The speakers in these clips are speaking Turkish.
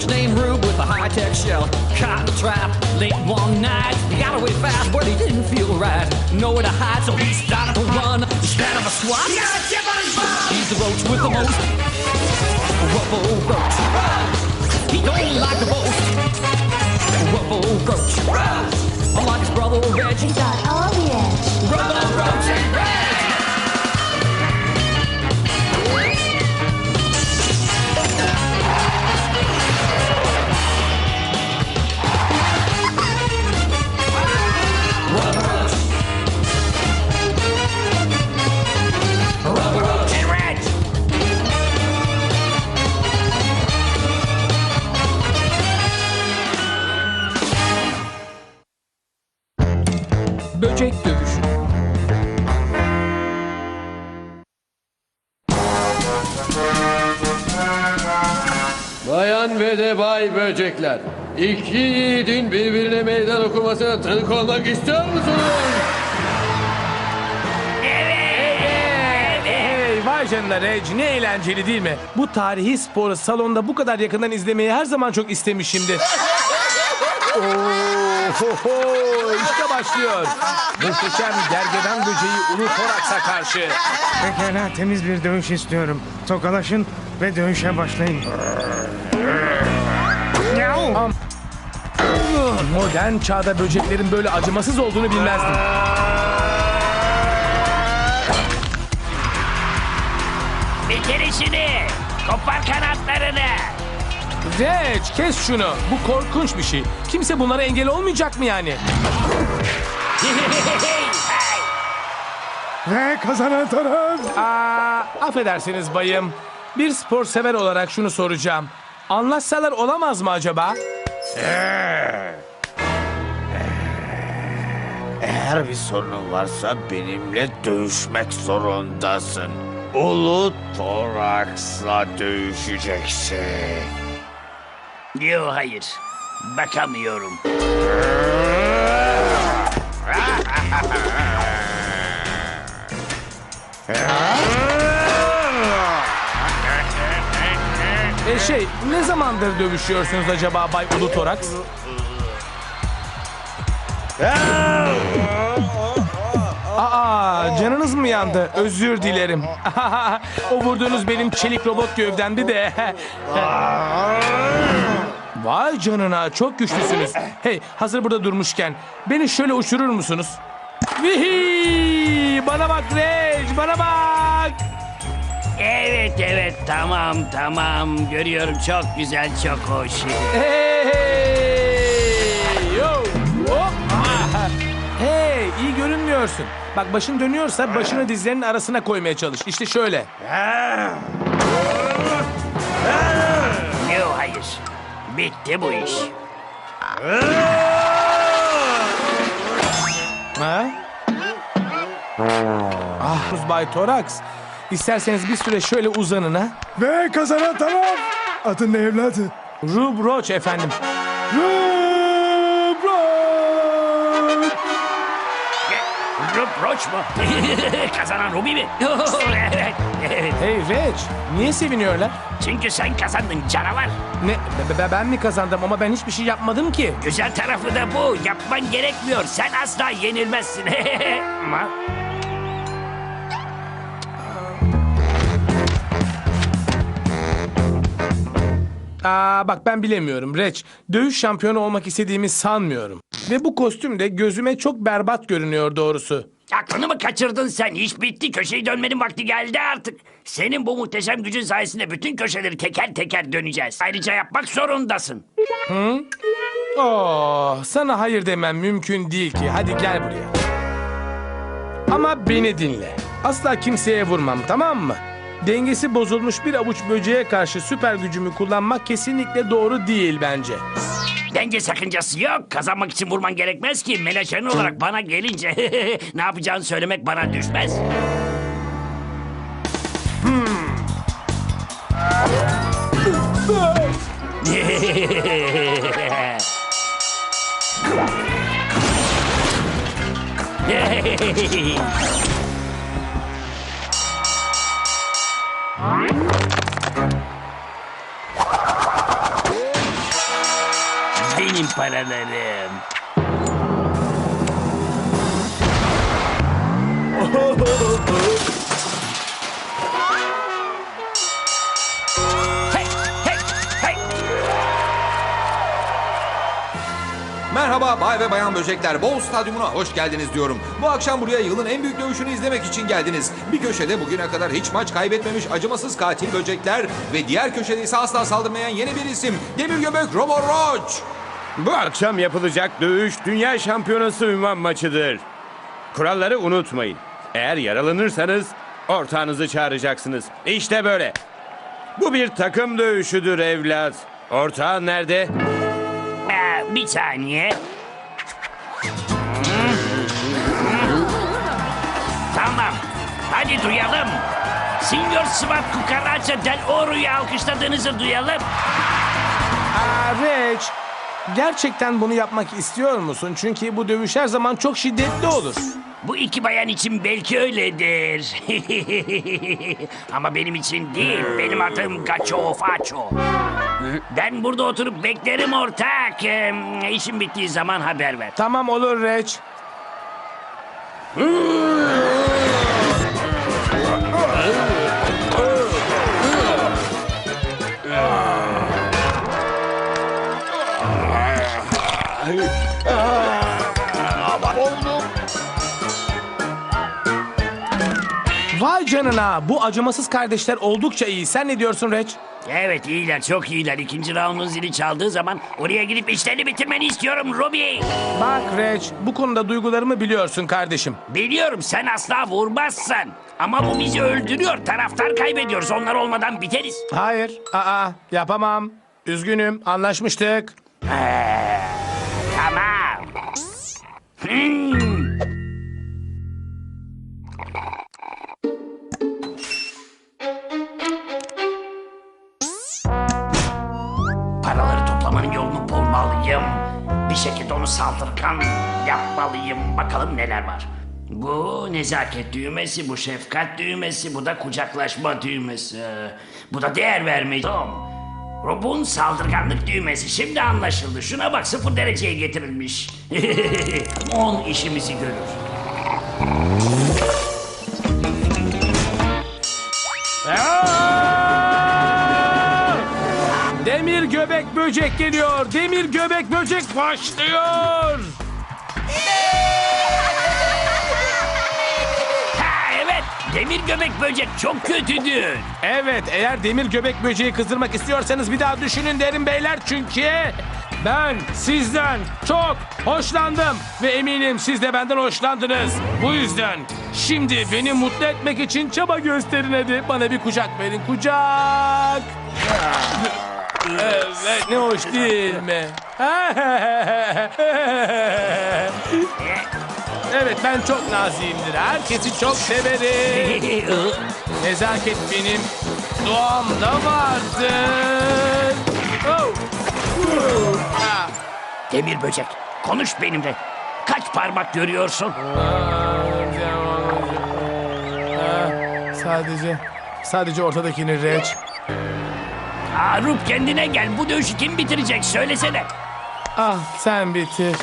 roach named Rube with a high-tech shell. Caught in a trap late one night. He got away fast, but he didn't feel right. Nowhere to hide, so he started to run instead of a swat. He got a chip on his butt. He's the roach with the most. Ruffle roach. He don't like the boast. Ruffle roach. Unlike his brother Reg, He got all the edge. Ruffle Böcek dövüşü. Bayan ve de bay böcekler. İki yiğidin birbirine meydan okumasına tanık olmak istiyor musunuz? Hey vay canına Reg ne eğlenceli değil mi? Bu tarihi sporu salonda bu kadar yakından izlemeyi her zaman çok istemişimdir. Ohoho, işte başlıyor. Muhteşem gergedan böceği Ulu Toraks'a karşı. Pekala temiz bir dövüş istiyorum. Tokalaşın ve dövüşe başlayın. Modern çağda böceklerin böyle acımasız olduğunu bilmezdim. Bitir işini. Kopar kanatlarını. Reg kes şunu. Bu korkunç bir şey. Kimse bunlara engel olmayacak mı yani? Ve kazanan taraf. Aa, affedersiniz bayım. Bir spor sever olarak şunu soracağım. Anlaşsalar olamaz mı acaba? Eğer bir sorunun varsa benimle dövüşmek zorundasın. Ulu Toraks'la dövüşeceksin. Yok hayır. Bakamıyorum. E şey, ne zamandır dövüşüyorsunuz acaba Bay Ulu Toraks? Aa, canınız mı yandı? Özür dilerim. o vurduğunuz benim çelik robot gövdemdi de. Vay canına, çok güçlüsünüz. Hey, hazır burada durmuşken beni şöyle uçurur musunuz? Vihi! Bana bak Reg, bana bak! Evet evet tamam tamam. Görüyorum çok güzel çok hoş. Hey! İyi görünmüyorsun. Bak başın dönüyorsa başını dizlerinin arasına koymaya çalış. İşte şöyle. Yok hayır. Bitti bu iş. Ha? Ah, Bay Toraks. İsterseniz bir süre şöyle uzanın ha. Ve kazanan taraf. Adın ne evladı? Rub Roach efendim. Rubron. Mu? Kazanan Ruby mi? evet, evet. Hey Reg, niye seviniyorlar? Çünkü sen kazandın canavar. Ne, be- be- ben mi kazandım ama ben hiçbir şey yapmadım ki. Güzel tarafı da bu. Yapman gerekmiyor. Sen asla yenilmezsin. Ama Aa bak ben bilemiyorum Reç. Dövüş şampiyonu olmak istediğimi sanmıyorum. Ve bu kostüm de gözüme çok berbat görünüyor doğrusu. Aklını mı kaçırdın sen? İş bitti. Köşeyi dönmenin vakti geldi artık. Senin bu muhteşem gücün sayesinde bütün köşeleri teker teker döneceğiz. Ayrıca yapmak zorundasın. Oh, sana hayır demem mümkün değil ki. Hadi gel buraya. Ama beni dinle. Asla kimseye vurmam tamam mı? Dengesi bozulmuş bir avuç böceğe karşı süper gücümü kullanmak kesinlikle doğru değil bence. Bence sakıncası yok. Kazanmak için vurman gerekmez ki. Menajerin olarak bana gelince ne yapacağını söylemek bana düşmez. Hmm. paralarım. Hey, hey, hey. Merhaba bay ve bayan böcekler. Bol Stadyumuna hoş geldiniz diyorum. Bu akşam buraya yılın en büyük dövüşünü izlemek için geldiniz. Bir köşede bugüne kadar hiç maç kaybetmemiş acımasız katil böcekler ve diğer köşede ise asla saldırmayan yeni bir isim. Demir Göbek Robo Roach. Bu akşam yapılacak dövüş Dünya Şampiyonası ünvan maçıdır. Kuralları unutmayın. Eğer yaralanırsanız ortağınızı çağıracaksınız. İşte böyle. Bu bir takım dövüşüdür evlat. Ortağın nerede? Aa, bir saniye. Tamam. Hadi duyalım. Signor Swat Cucaracha del Oro'yu alkışladığınızı duyalım. Aa, Reç, gerçekten bunu yapmak istiyor musun? Çünkü bu dövüş her zaman çok şiddetli olur. Bu iki bayan için belki öyledir. Ama benim için değil. Benim adım Gacho Facho. Ben burada oturup beklerim ortak. Ee, işim bittiği zaman haber ver. Tamam olur Reç. Vay canına bu acımasız kardeşler oldukça iyi. Sen ne diyorsun Reç? Evet iyiler çok iyiler. İkinci raundun zili çaldığı zaman oraya gidip işlerini bitirmeni istiyorum Ruby. Bak Reç bu konuda duygularımı biliyorsun kardeşim. Biliyorum sen asla vurmazsın. Ama bu bizi öldürüyor. Taraftar kaybediyoruz. Onlar olmadan biteriz. Hayır, aa yapamam. Üzgünüm, anlaşmıştık. Tamam. Hmm. Yolunu bulmalıyım. Bir şekilde onu saldırgan yapmalıyım. Bakalım neler var. Bu nezaket düğmesi, bu şefkat düğmesi, bu da kucaklaşma düğmesi. Bu da değer verme. Tom. Rob'un saldırganlık düğmesi şimdi anlaşıldı. Şuna bak sıfır dereceye getirilmiş. 10 işimizi görür. Demir göbek böcek geliyor. Demir göbek böcek başlıyor. Ha evet demir göbek böcek çok kötüdür. Evet, eğer demir göbek böceği kızdırmak istiyorsanız bir daha düşünün derim beyler çünkü ben sizden çok hoşlandım ve eminim siz de benden hoşlandınız. Bu yüzden şimdi beni mutlu etmek için çaba gösterin hadi. Bana bir kucak verin, kucak. Evet, ne hoş değil mi? Evet, ben çok naziyimdir. Herkesi çok severim. Nezaket benim doğamda vardır. Oh. Ah. demir böcek konuş benimle. Kaç parmak görüyorsun? Sadece, sadece ortadakini reç. Aa, Rup kendine gel. Bu dövüşü kim bitirecek? Söylesene. Ah sen bitir.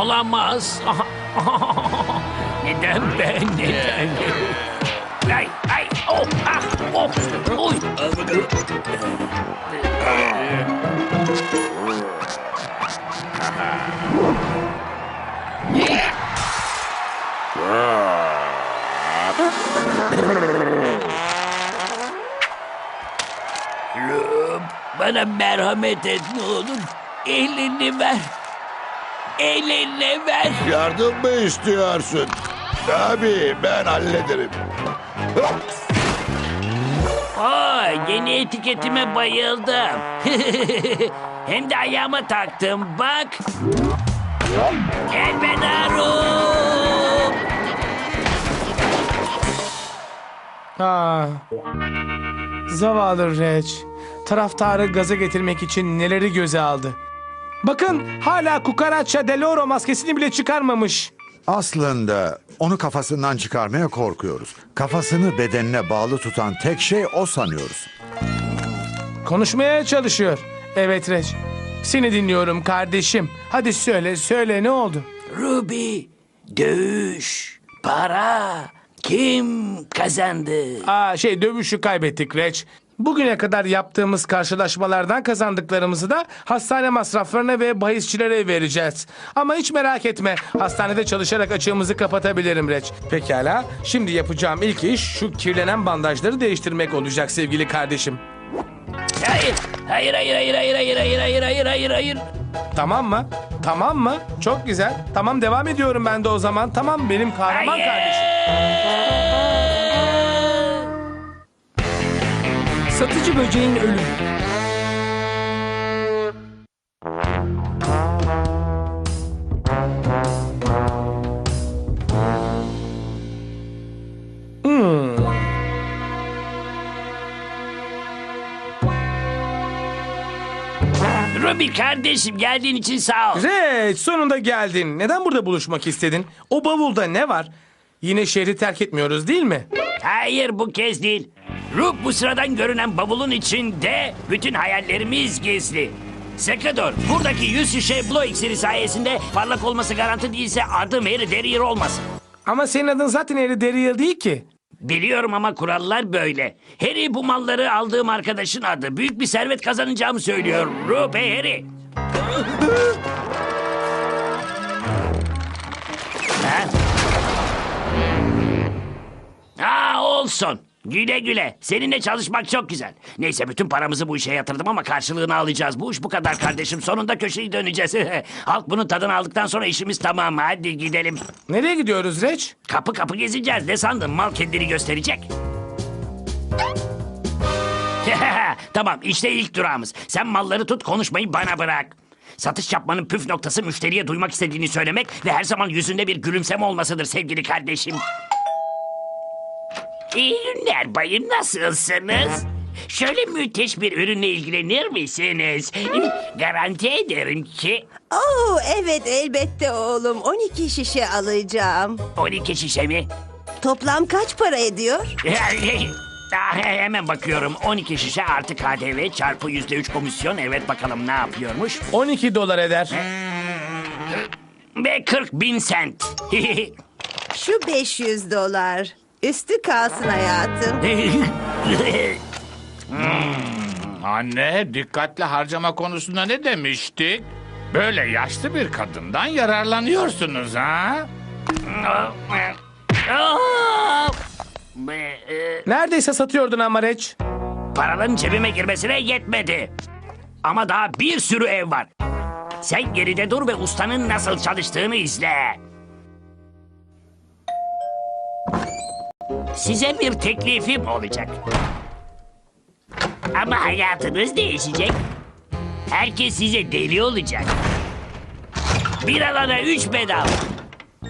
Olamaz. Neden ben? Neden? Ay, ay, oh, ah, oh, oy. Rup, bana merhamet et ne olur. Elini ver. Elini ver. Yardım mı istiyorsun? Tabii ben hallederim. Aa, yeni etiketime bayıldım. Hem de ayağıma taktım bak. Elveda Rup. Ah. Zavallı reç. Taraftarı gaza getirmek için neleri göze aldı. Bakın hala Cucaracha del Oro maskesini bile çıkarmamış. Aslında onu kafasından çıkarmaya korkuyoruz. Kafasını bedenine bağlı tutan tek şey o sanıyoruz. Konuşmaya çalışıyor. Evet Reç. Seni dinliyorum kardeşim. Hadi söyle söyle ne oldu? Ruby, dövüş, para, kim kazandı? Aa şey dövüşü kaybettik Reç. Bugüne kadar yaptığımız karşılaşmalardan kazandıklarımızı da hastane masraflarına ve bahisçilere vereceğiz. Ama hiç merak etme. Hastanede çalışarak açığımızı kapatabilirim Reç. Pekala. Şimdi yapacağım ilk iş şu kirlenen bandajları değiştirmek olacak sevgili kardeşim. Hayır, hayır, hayır, hayır, hayır, hayır, hayır, hayır, hayır, hayır, hayır. Tamam mı? Tamam mı? Çok güzel. Tamam devam ediyorum ben de o zaman. Tamam benim kahraman kardeşim. Satıcı böceğin ölümü. Ruby kardeşim geldiğin için sağ ol. Reç sonunda geldin. Neden burada buluşmak istedin? O bavulda ne var? Yine şehri terk etmiyoruz değil mi? Hayır bu kez değil. Ruh bu sıradan görünen bavulun içinde bütün hayallerimiz gizli. Sekador, buradaki 100 şişe Blow iksiri sayesinde parlak olması garanti değilse adım Harry Derrier olmasın. Ama senin adın zaten Harry Daryl değil ki. Biliyorum ama kurallar böyle. Harry bu malları aldığım arkadaşın adı. Büyük bir servet kazanacağımı söylüyor. Ruh be Harry. ha? Aa, olsun. Güle güle. Seninle çalışmak çok güzel. Neyse bütün paramızı bu işe yatırdım ama karşılığını alacağız. Bu iş bu kadar kardeşim. Sonunda köşeyi döneceğiz. Halk bunun tadını aldıktan sonra işimiz tamam. Hadi gidelim. Nereye gidiyoruz Reç? Kapı kapı gezeceğiz. Ne sandın? Mal kendini gösterecek. tamam işte ilk durağımız. Sen malları tut konuşmayı bana bırak. Satış yapmanın püf noktası müşteriye duymak istediğini söylemek ve her zaman yüzünde bir gülümseme olmasıdır sevgili kardeşim. İyi günler bayım nasılsınız? Şöyle müthiş bir ürünle ilgilenir misiniz? Garanti ederim ki Oo evet elbette oğlum. 12 şişe alacağım. 12 şişe mi? Toplam kaç para ediyor? Ah, hemen bakıyorum. 12 şişe artı KDV çarpı yüzde üç komisyon. Evet bakalım ne yapıyormuş. 12 dolar eder. Ve 40 bin sent. Şu 500 dolar. Üstü kalsın hayatım. Anne dikkatli harcama konusunda ne demiştik? Böyle yaşlı bir kadından yararlanıyorsunuz ha? Neredeyse satıyordun ama Reç. Paraların cebime girmesine yetmedi. Ama daha bir sürü ev var. Sen geride dur ve ustanın nasıl çalıştığını izle. Size bir teklifim olacak. Ama hayatınız değişecek. Herkes size deli olacak. Bir alana üç bedava.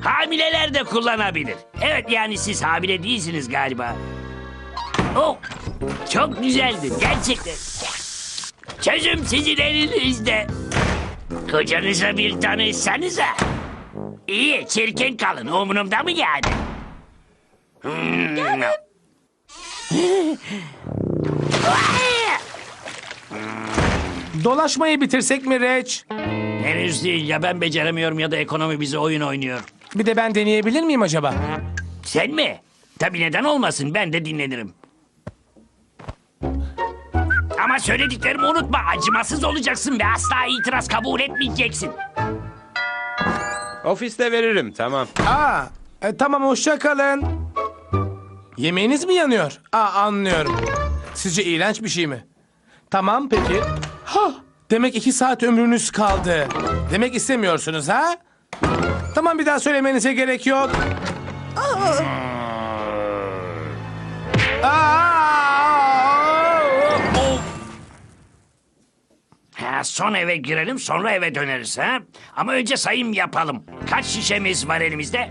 Hamileler de kullanabilir. Evet yani siz hamile değilsiniz galiba. Oh, çok güzeldi gerçekten. Çözüm sizin elinizde. Kocanıza bir tanışsanıza. İyi, çirkin kalın. Umurumda mı yani? Hmm. Dolaşmayı bitirsek mi Reç? Henüz değil. Ya ben beceremiyorum ya da ekonomi bize oyun oynuyor. Bir de ben deneyebilir miyim acaba? Sen mi? Tabii neden olmasın. Ben de dinlenirim. Ama söylediklerimi unutma. Acımasız olacaksın ve asla itiraz kabul etmeyeceksin. Ofiste veririm tamam. Aa, e, tamam hoşça kalın. Yemeğiniz mi yanıyor? Aa anlıyorum. Sizce iğrenç bir şey mi? Tamam peki. Ha, demek iki saat ömrünüz kaldı. Demek istemiyorsunuz ha? Tamam bir daha söylemenize gerek yok. Aa! Ha, son eve girelim sonra eve döneriz ha. Ama önce sayım yapalım. Kaç şişemiz var elimizde?